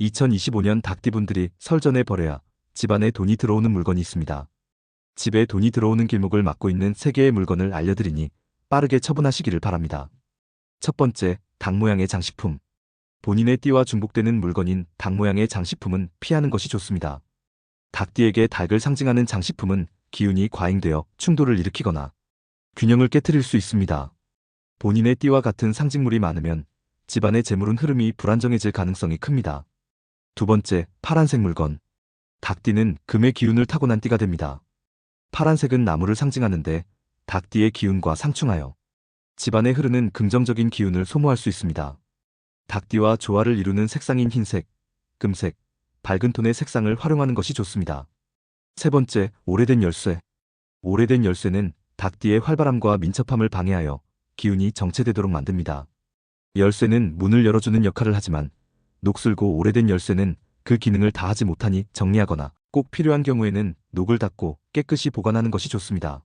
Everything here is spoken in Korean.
2025년 닭띠분들이 설 전에 버려야 집안에 돈이 들어오는 물건이 있습니다. 집에 돈이 들어오는 길목을 막고 있는 세 개의 물건을 알려드리니 빠르게 처분하시기를 바랍니다. 첫 번째, 닭 모양의 장식품. 본인의 띠와 중복되는 물건인 닭 모양의 장식품은 피하는 것이 좋습니다. 닭띠에게 닭을 상징하는 장식품은 기운이 과잉되어 충돌을 일으키거나 균형을 깨뜨릴 수 있습니다. 본인의 띠와 같은 상징물이 많으면 집안의 재물운 흐름이 불안정해질 가능성이 큽니다. 두 번째, 파란색 물건. 닭띠는 금의 기운을 타고난 띠가 됩니다. 파란색은 나무를 상징하는데 닭띠의 기운과 상충하여 집안에 흐르는 긍정적인 기운을 소모할 수 있습니다. 닭띠와 조화를 이루는 색상인 흰색, 금색, 밝은 톤의 색상을 활용하는 것이 좋습니다. 세 번째, 오래된 열쇠. 오래된 열쇠는 닭띠의 활발함과 민첩함을 방해하여 기운이 정체되도록 만듭니다. 열쇠는 문을 열어주는 역할을 하지만 녹슬고 오래된 열쇠는 그 기능을 다하지 못하니 정리하거나 꼭 필요한 경우에는 녹을 닫고 깨끗이 보관하는 것이 좋습니다.